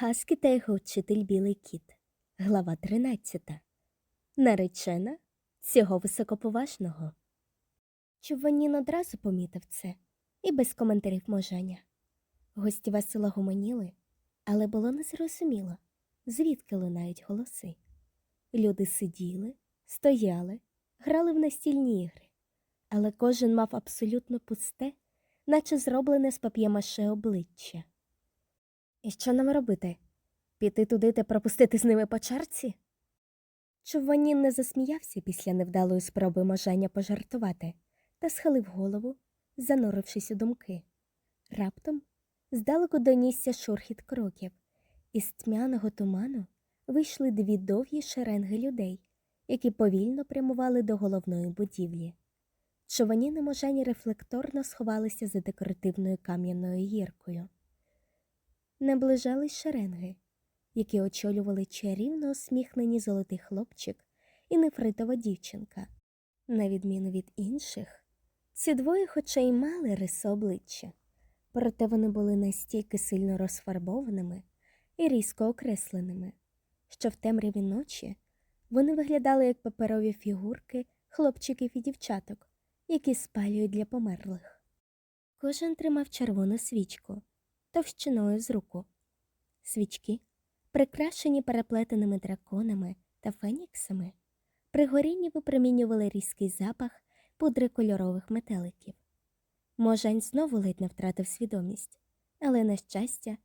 Хаскі та його вчитель Білий кіт. Глава 13. Наречена цього високоповажного. Чуванін одразу помітив це і без коментарів можання. Гості весело гомоніли, але було незрозуміло, звідки лунають голоси. Люди сиділи, стояли, грали в настільні ігри, але кожен мав абсолютно пусте, наче зроблене з пап'ємаше обличчя. І що нам робити? Піти туди та пропустити з ними по чарці? Чуванін не засміявся після невдалої спроби можання пожартувати та схилив голову, занурившись у думки. Раптом здалеку донісся шурхіт кроків, і з тьмяного туману вийшли дві довгі шеренги людей, які повільно прямували до головної будівлі. Чованін і можані рефлекторно сховалися за декоративною кам'яною гіркою. Наближались шеренги, які очолювали чарівно усміхнені золотий хлопчик і нефритова дівчинка. На відміну від інших, ці двоє хоча й мали риси обличчя, проте вони були настільки сильно розфарбованими і різко окресленими, що в темряві ночі вони виглядали як паперові фігурки хлопчиків і дівчаток, які спалюють для померлих. Кожен тримав червону свічку товщиною з руку. Свічки, прикрашені переплетеними драконами та феніксами, при горінні випромінювали різкий запах пудри кольорових метеликів. Можань знову ледь не втратив свідомість, але, на щастя,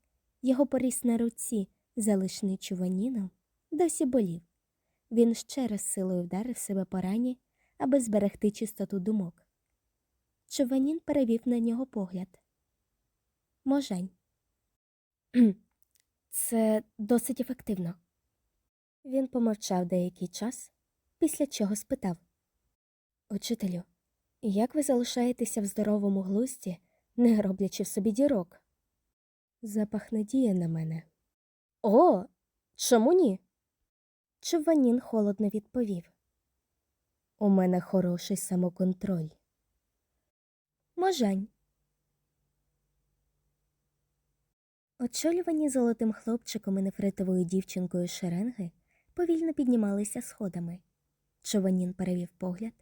його поріс на руці, залишений чуваніном, досі болів. Він ще раз силою вдарив себе по рані, аби зберегти чистоту думок. Чуванін перевів на нього погляд. Можань. Це досить ефективно. Він помовчав деякий час, після чого спитав Учителю, як ви залишаєтеся в здоровому глузді, не роблячи в собі дірок? Запах не діє на мене. О, чому ні? Чуванін холодно відповів. У мене хороший самоконтроль. Можань. Очолювані золотим хлопчиком і нефритовою дівчинкою шеренги повільно піднімалися сходами. Чованін перевів погляд,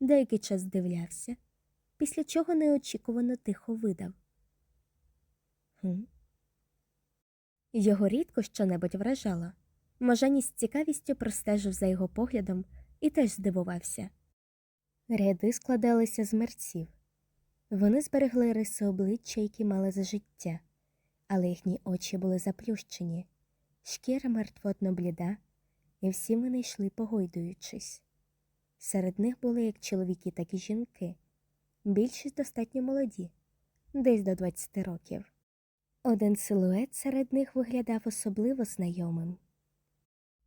деякий час здивлявся, після чого неочікувано тихо видав. Хм? Його рідко щонебудь вражало. Можані з цікавістю простежив за його поглядом і теж здивувався. Ряди складалися з мерців. Вони зберегли риси обличчя, які мали за життя але їхні очі були заплющені, шкіра мертвотно бліда, і всі вони йшли погойдуючись. Серед них були як чоловіки, так і жінки, більшість достатньо молоді, десь до 20 років. Один силует серед них виглядав особливо знайомим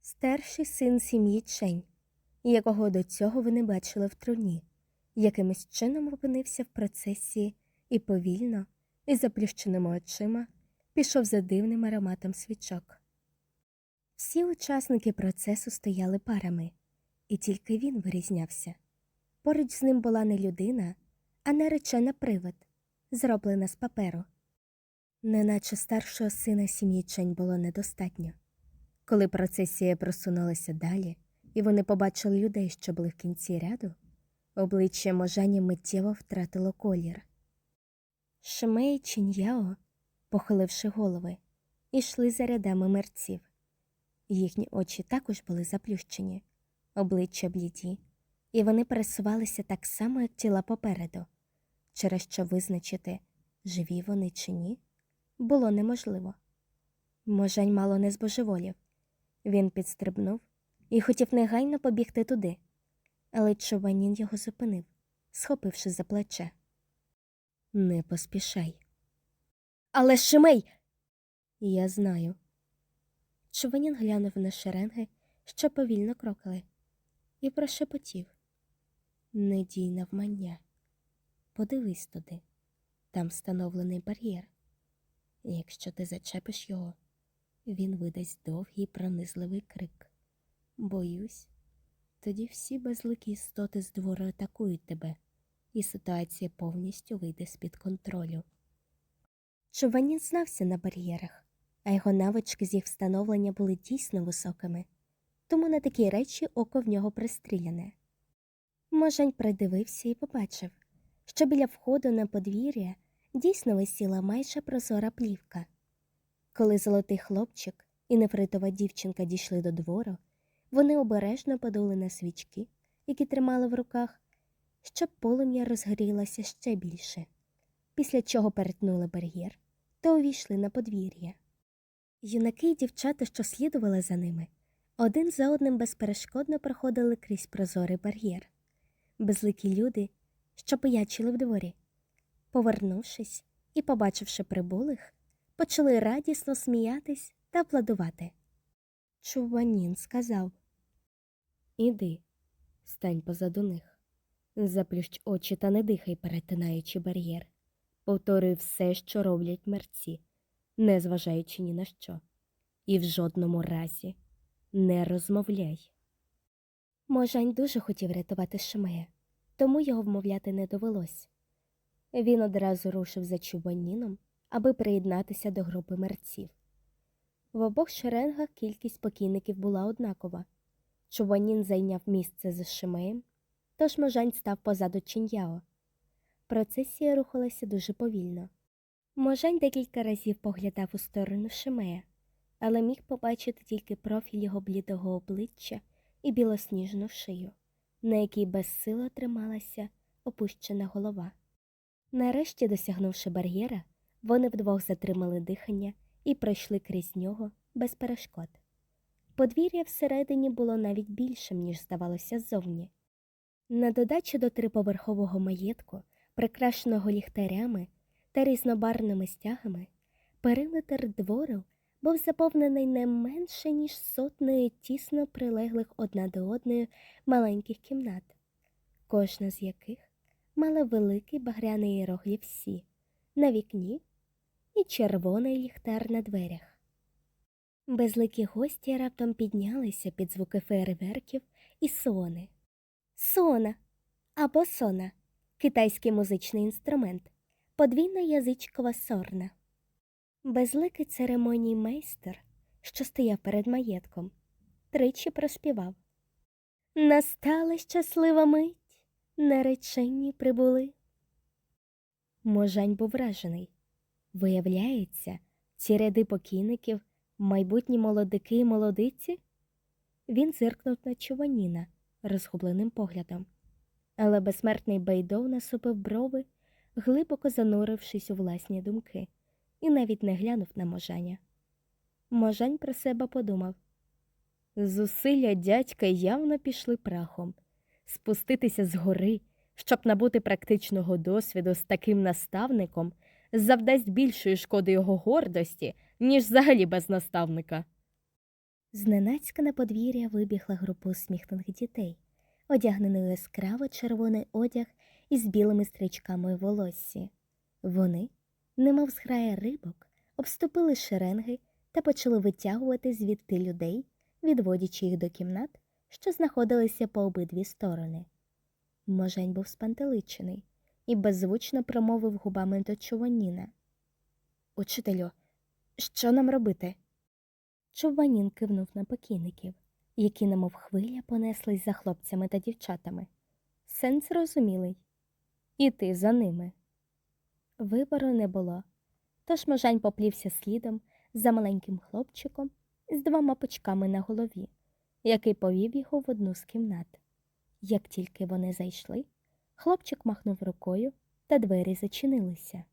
старший син сім'ї Чень, якого до цього вони бачили в труні, якимось чином опинився в процесії і повільно, із заплющеними очима пішов за дивним ароматом свічок. Всі учасники процесу стояли парами, і тільки він вирізнявся. Поруч з ним була не людина, а наречена привид, зроблена з паперу. Неначе старшого сина сім'ї Чень було недостатньо. Коли процесія просунулася далі, і вони побачили людей, що були в кінці ряду, обличчя можані миттєво втратило колір. Шимей Чіньяо похиливши голови, ішли за рядами мерців. Їхні очі також були заплющені, обличчя бліді, і вони пересувалися так само, як тіла попереду, через що визначити, живі вони чи ні, було неможливо. Можань мало не збожеволів. Він підстрибнув і хотів негайно побігти туди, але Чованін його зупинив, схопивши за плече. Не поспішай. Але Шимей. Я знаю. Чуванін глянув на шеренги, що повільно крокали, і прошепотів Не дій навмання. Подивись туди, там встановлений бар'єр. Якщо ти зачепиш його, він видасть довгий пронизливий крик. Боюсь, тоді всі безликі істоти з двору атакують тебе, і ситуація повністю вийде з під контролю. Чуванін знався на бар'єрах, а його навички з їх встановлення були дійсно високими, тому на такі речі око в нього пристріляне. Можань придивився і побачив, що біля входу на подвір'я дійсно висіла майже прозора плівка. Коли золотий хлопчик і нефритова дівчинка дійшли до двору, вони обережно подули на свічки, які тримали в руках, щоб полум'я розгорілося ще більше, після чого перетнули бар'єр та увійшли на подвір'я. Юнаки й дівчата, що слідували за ними, один за одним безперешкодно проходили крізь прозорий бар'єр. Безликі люди, що поячили в дворі. Повернувшись і побачивши прибулих, почали радісно сміятись та аплодувати. Чуванін сказав Іди, стань позаду них. Заплющ очі та не дихай, перетинаючи бар'єр. Повторюй все, що роблять мерці, не зважаючи ні на що. І в жодному разі не розмовляй. Можань дуже хотів рятувати Шимея, тому його вмовляти не довелось. Він одразу рушив за Чубаніном, аби приєднатися до групи мерців. В обох шеренгах кількість покійників була однакова. Чубанін зайняв місце за Шимеєм, тож Можань став позаду Чіньяо. Процесія рухалася дуже повільно. Можань декілька разів поглядав у сторону Шимея, але міг побачити тільки профіль його блідого обличчя і білосніжну шию, на якій безсило трималася опущена голова. Нарешті, досягнувши бар'єра, вони вдвох затримали дихання і пройшли крізь нього без перешкод. Подвір'я всередині було навіть більшим, ніж здавалося ззовні. На додачу до триповерхового маєтку, прикрашеного ліхтарями та різнобарвними стягами, периметр двору був заповнений не менше, ніж сотнею тісно прилеглих одна до одної маленьких кімнат, кожна з яких мала великий багряний іерогліф «Сі» на вікні і червоний ліхтар на дверях. Безликі гості раптом піднялися під звуки фейерверків і сони. Сона або сона китайський музичний інструмент, подвійна язичкова сорна. Безликий церемоній майстер, що стояв перед маєтком, тричі проспівав. Настала щаслива мить, наречені прибули. Можань був вражений. Виявляється, ці ряди покійників майбутні молодики і молодиці? Він зиркнув на Чуваніна розгубленим поглядом, але безсмертний Бейдов насупив брови, глибоко занурившись у власні думки, і навіть не глянув на можаня. Можань про себе подумав зусилля дядька явно пішли прахом. Спуститися з гори, щоб набути практичного досвіду з таким наставником, завдасть більшої шкоди його гордості, ніж взагалі без наставника. Зненацька на подвір'я вибігла група усміхнених дітей, одягнений у яскраво червоний одяг із білими стрічками у волоссі. Вони, немов зграя рибок, обступили шеренги та почали витягувати звідти людей, відводячи їх до кімнат, що знаходилися по обидві сторони. Можень був спантеличений і беззвучно промовив губами до Чуваніна. Учителю, що нам робити? Чуванін кивнув на покійників, які, немов хвиля, понеслись за хлопцями та дівчатами. Сенс зрозумілий. Іти за ними. Вибору не було, тож можань поплівся слідом за маленьким хлопчиком з двома пучками на голові, який повів його в одну з кімнат. Як тільки вони зайшли, хлопчик махнув рукою, та двері зачинилися.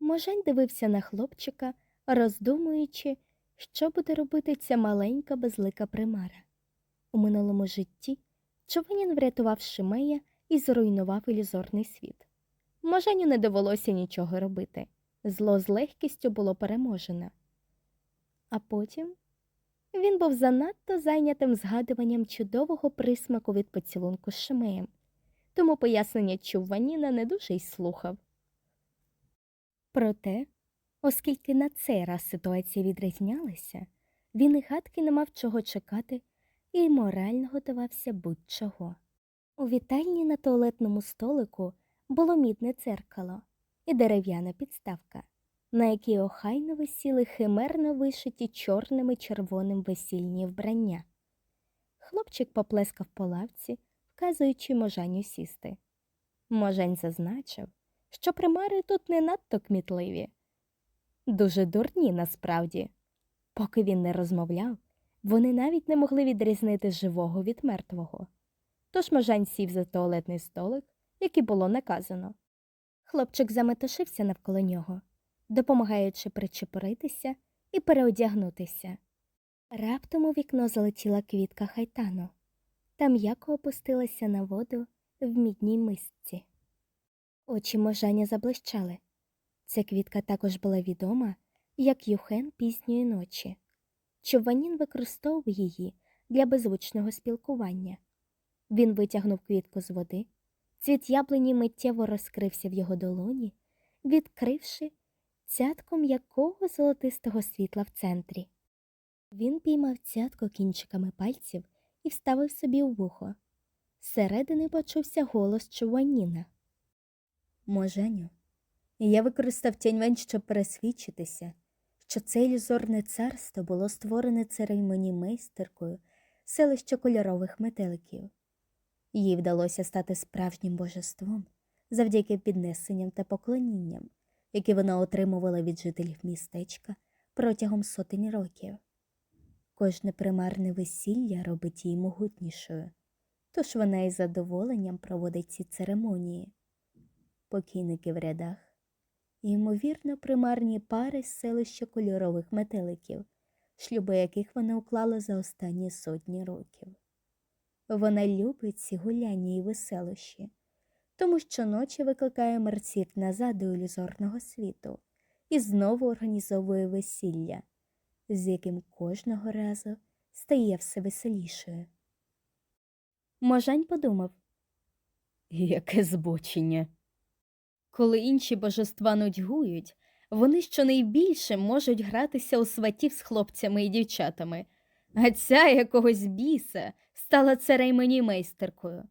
Можень дивився на хлопчика, роздумуючи, що буде робити ця маленька безлика примара. У минулому житті Човенін врятував Шимея і зруйнував ілюзорний світ. Моженю не довелося нічого робити. Зло з легкістю було переможене. А потім він був занадто зайнятим згадуванням чудового присмаку від поцілунку з Шимеєм, тому пояснення Чувваніна не дуже й слухав. Проте, оскільки на цей раз ситуація відрізнялася, він і гадки не мав чого чекати і морально готувався будь-чого. У вітальні на туалетному столику було мідне дзеркало і дерев'яна підставка. на якій охайно висіли химерно вишиті чорним і червоним весільні вбрання. Хлопчик поплескав по лавці, вказуючи можаню сісти. Можань зазначив, що примари тут не надто кмітливі. Дуже дурні насправді. Поки він не розмовляв, вони навіть не могли відрізнити живого від мертвого. Тож Можань сів за туалетний столик, як і було наказано. Хлопчик заметушився навколо нього, допомагаючи причепуритися і переодягнутися. Раптом у вікно залетіла квітка хайтану та м'яко опустилася на воду в мідній мисці. Очі можаня заблищали. Ця квітка також була відома як юхен пізньої ночі. Чуванін використовував її для беззвучного спілкування. Він витягнув квітку з води, цвіт яблуні миттєво розкрився в його долоні, відкривши цятку м'якого золотистого світла в центрі. Він піймав цятку кінчиками пальців і вставив собі у вухо. Зсередини почувся голос Чуваніна. Моженю, я використав тяньвень, щоб пересвідчитися, що це ілюзорне царство було створене церемоні майстеркою селища кольорових метеликів. Їй вдалося стати справжнім божеством завдяки піднесенням та поклонінням, які вона отримувала від жителів містечка протягом сотень років. Кожне примарне весілля робить її могутнішою, тож вона із задоволенням проводить ці церемонії. Покійники в рядах, і, ймовірно, примарні пари з селища кольорових метеликів, шлюби яких вона уклала за останні сотні років. Вона любить ці гуляння і веселощі, тому щоночі викликає мерців назад до ілюзорного світу і знову організовує весілля, з яким кожного разу стає все веселішою. Можань подумав Яке збочення. Коли інші божества нудьгують, вони щонайбільше можуть гратися у сватів з хлопцями і дівчатами, а ця якогось біса стала церемоні майстеркою.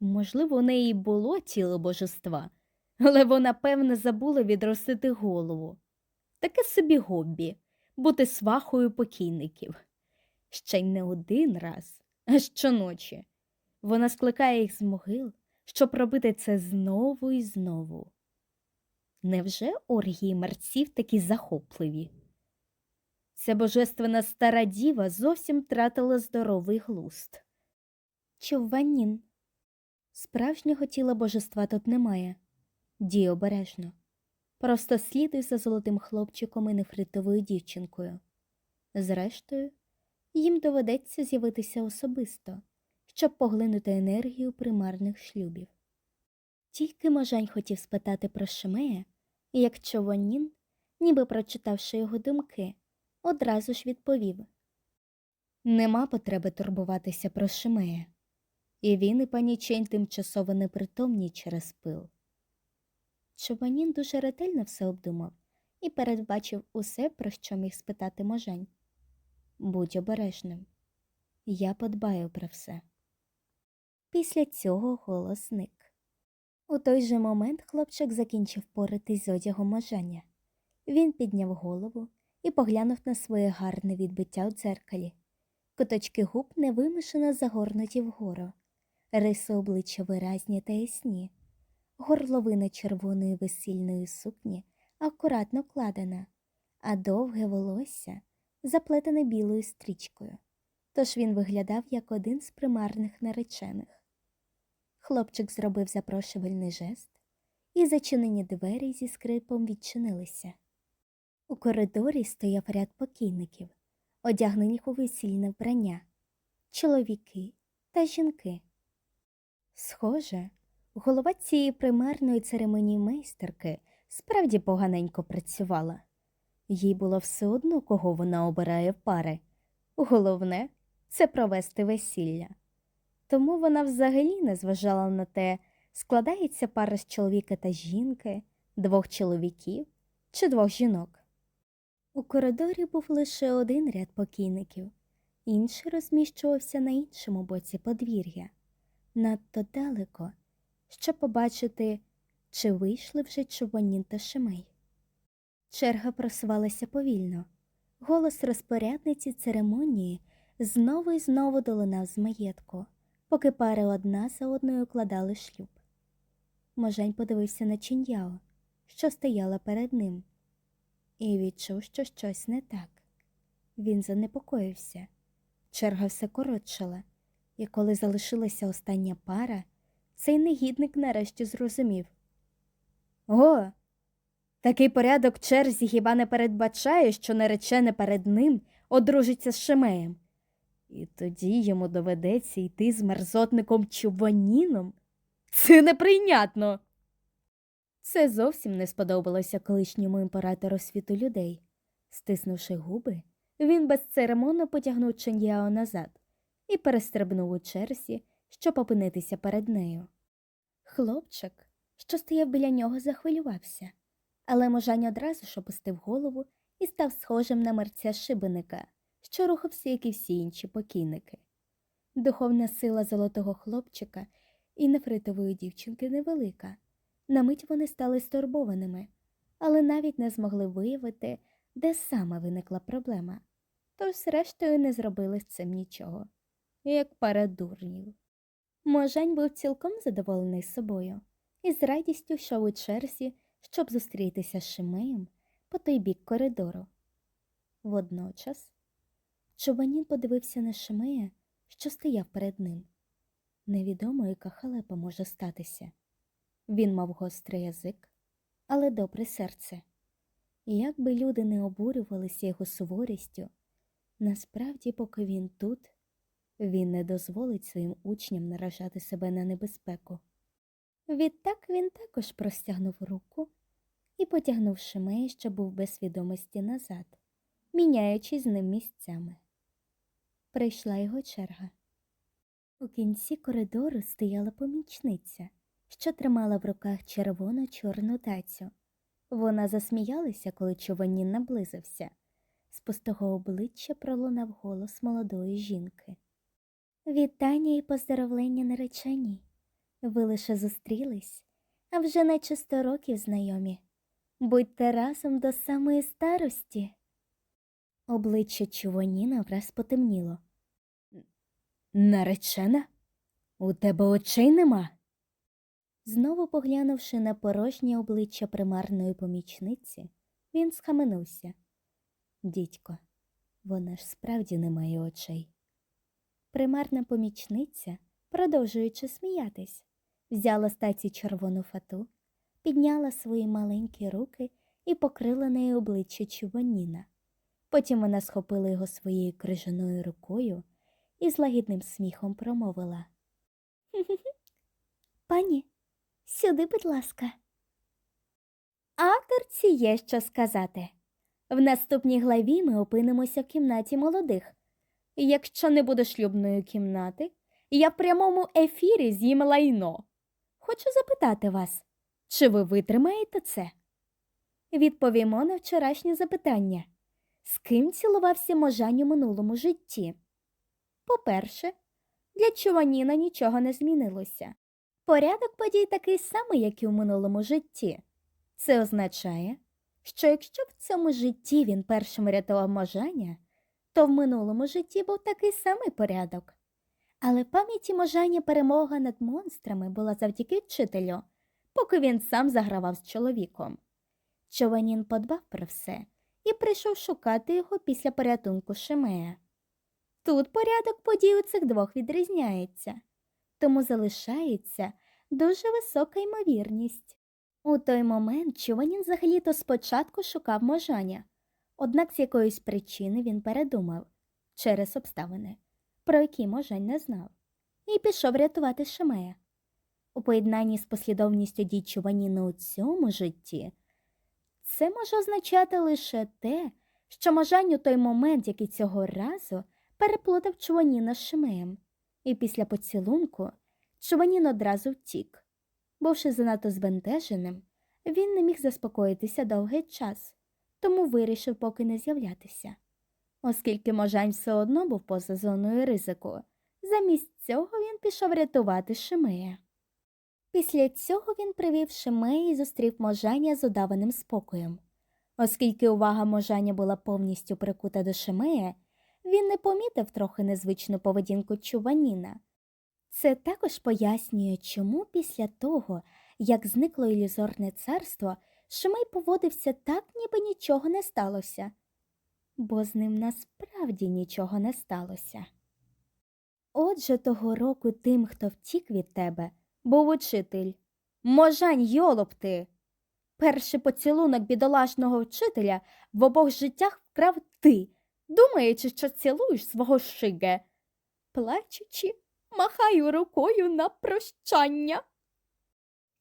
Можливо, у неї було тіло божества, але вона, певне, забула відростити голову. Таке собі гобі бути свахою покійників. Ще й не один раз, а щоночі. Вона скликає їх з могил, щоб робити це знову і знову. Невже оргії мерців такі захопливі? Ця божественна стара діва зовсім втратила здоровий глуст. Чуванін. Справжнього тіла божества тут немає. Дій обережно. Просто слідуй за золотим хлопчиком і нефритовою дівчинкою. Зрештою, їм доведеться з'явитися особисто, щоб поглинути енергію примарних шлюбів. Тільки Можань хотів спитати про Шимея, як Човонін, ніби прочитавши його думки, одразу ж відповів Нема потреби турбуватися про Шимея. І він і пані Чень тимчасово непритомні через пил. Чованін дуже ретельно все обдумав і передбачив усе, про що міг спитати Можань. Будь обережним, я подбаю про все. Після цього голос зник. У той же момент хлопчик закінчив поритись з одягом Можаня. Він підняв голову і поглянув на своє гарне відбиття у дзеркалі. Куточки губ невимушено загорнуті вгору, риси обличчя виразні та ясні, горловина червоної весільної сукні акуратно кладена, а довге волосся заплетене білою стрічкою. Тож він виглядав як один з примарних наречених. Хлопчик зробив запрошувальний жест, і зачинені двері зі скрипом відчинилися. У коридорі стояв ряд покійників, одягнених у весільне вбрання, чоловіки та жінки. Схоже, голова цієї примарної церемонії майстерки справді поганенько працювала. Їй було все одно, кого вона обирає в пари. Головне це провести весілля. Тому вона взагалі не зважала на те, складається пара з чоловіка та жінки, двох чоловіків чи двох жінок. У коридорі був лише один ряд покійників, інший розміщувався на іншому боці подвір'я, надто далеко, щоб побачити, чи вийшли вже Чубанін та Шимей. Черга просувалася повільно. Голос розпорядниці церемонії знову і знову долинав з маєтку, поки пари одна за одною укладали шлюб. Можень подивився на Чіньяо, що стояла перед ним, і відчув, що щось не так. Він занепокоївся. Черга все коротшала, і коли залишилася остання пара, цей негідник нарешті зрозумів. О, такий порядок черзі хіба не передбачає, що наречене перед ним одружиться з Шемеєм. І тоді йому доведеться йти з мерзотником Чубаніном? Це неприйнятно. Це зовсім не сподобалося колишньому імператору світу людей. Стиснувши губи, він безцеремонно потягнув Чен'яо назад і перестрибнув у черзі, щоб опинитися перед нею. Хлопчик, що стояв біля нього, захвилювався, але можань одразу ж опустив голову і став схожим на мерця шибеника, що рухався, як і всі інші покійники. Духовна сила золотого хлопчика і нефритової дівчинки невелика. На мить вони стали стурбованими, але навіть не змогли виявити, де саме виникла проблема, тож, зрештою, не зробили з цим нічого, як пара дурнів. Можань був цілком задоволений собою і з радістю йшов у черзі, щоб зустрітися з Шимеєм по той бік коридору. Водночас Чубанін подивився на Шимея, що стояв перед ним. Невідомо, яка халепа може статися. Він мав гострий язик, але добре серце. І як би люди не обурювалися його суворістю, насправді, поки він тут, він не дозволить своїм учням наражати себе на небезпеку. Відтак він також простягнув руку і потягнув Шимея, що був без свідомості назад, міняючись з ним місцями. Прийшла його черга. У кінці коридору стояла помічниця, що тримала в руках червоно-чорну тацю. Вона засміялася, коли Чуванін наблизився. З пустого обличчя пролунав голос молодої жінки. Вітання і поздоровлення нареченій. Ви лише зустрілись, а вже наче сто років знайомі. Будьте разом до самої старості. Обличчя Чуваніна враз потемніло. Наречена? У тебе очей нема? Знову поглянувши на порожнє обличчя примарної помічниці, він схаменувся. Дідько, вона ж справді не має очей. Примарна помічниця, продовжуючи сміятись, взяла з таці червону фату, підняла свої маленькі руки і покрила нею обличчя Чубаніна. Потім вона схопила його своєю крижаною рукою і з лагідним сміхом промовила. Пані, сюди, будь ласка. Авторці є що сказати. В наступній главі ми опинимося в кімнаті молодих. Якщо не буде шлюбної кімнати, я в прямому ефірі з'їм лайно. Хочу запитати вас, чи ви витримаєте це? Відповімо на вчорашнє запитання. З ким цілувався можань у минулому житті? По-перше, для Чуваніна нічого не змінилося. Порядок подій такий самий, як і у минулому житті. Це означає, що якщо в цьому житті він першим рятував можання, то в минулому житті був такий самий порядок. Але в пам'яті можання перемога над монстрами була завдяки вчителю, поки він сам загравав з чоловіком. Чованін подбав про все і прийшов шукати його після порятунку Шемея. Тут порядок подій у цих двох відрізняється, тому залишається дуже висока ймовірність. У той момент Чуванін взагалі-то спочатку шукав можання, однак з якоїсь причини він передумав через обставини, про які можань не знав, і пішов рятувати Шемея. У поєднанні з послідовністю дій Чуваніна у цьому житті це може означати лише те, що можань у той момент, як і цього разу, переплутав Чуваніна з Шемеєм, і після поцілунку Чуванін одразу втік. Бувши занадто збентеженим, він не міг заспокоїтися довгий час, тому вирішив поки не з'являтися. Оскільки можань все одно був поза зоною ризику, замість цього він пішов рятувати Шимея. Після цього він привів Шимея і зустрів можання з удаваним спокоєм. Оскільки увага можаня була повністю прикута до Шемея, він не помітив трохи незвичну поведінку Чуваніна. Це також пояснює, чому після того, як зникло ілюзорне царство, Шимей поводився так, ніби нічого не сталося, бо з ним насправді нічого не сталося. Отже, того року тим, хто втік від тебе, був учитель. Можань йолоп ти! Перший поцілунок бідолашного вчителя в обох життях вкрав ти, думаючи, що цілуєш свого шиге. Плачучи, махаю рукою на прощання.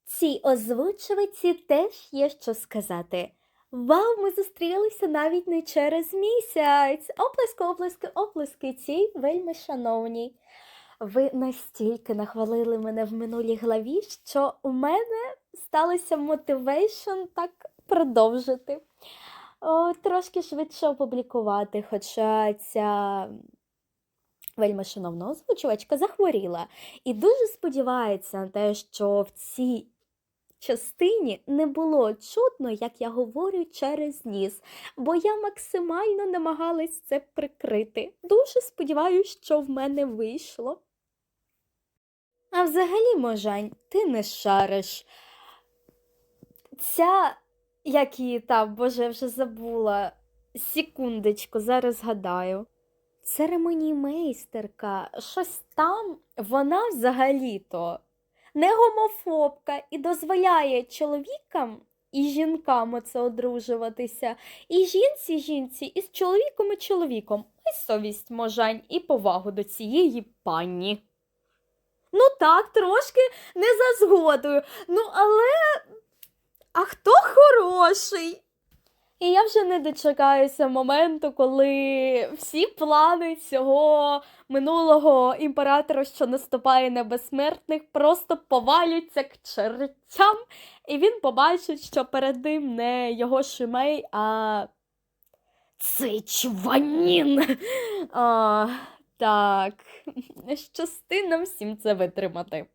Цій озвучувачці теж є що сказати. Вау, ми зустрілися навіть не через місяць. Оплески, оплески, оплески цій вельми шановній. Ви настільки нахвалили мене в минулій главі, що у мене сталося мотивейшн так продовжити. О, трошки швидше опублікувати, хоча ця вельми шановна озвучувачка захворіла і дуже сподівається на те, що в цій частині не було чутно, як я говорю через ніс, бо я максимально намагалась це прикрити. Дуже сподіваюся, що в мене вийшло. А взагалі, можань, ти не шариш. Ця, як її там, боже, я вже забула. Секундочку, зараз згадаю. Церемоніймейстерка, щось там, вона взагалі-то не гомофобка і дозволяє чоловікам і жінкам оце одружуватися, і жінці жінці, і з чоловіком і чоловіком. Ой, совість можань і повагу до цієї пані. Ну так, трошки не за згодою. Ну, але. А хто хороший? І я вже не дочекаюся моменту, коли всі плани цього минулого імператора, що наступає на безсмертних, просто поваляться к чертям, і він побачить, що перед ним не його шимей, а цей чванін. А, так, щасти нам всім це витримати.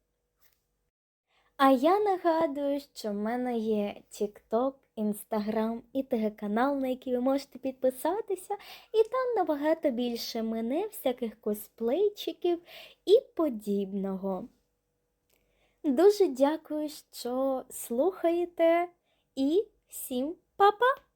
А я нагадую, що в мене є TikTok, Instagram і ТГ-канал, на який ви можете підписатися, і там набагато більше мене, всяких косплейчиків і подібного. Дуже дякую, що слухаєте, і всім па-па!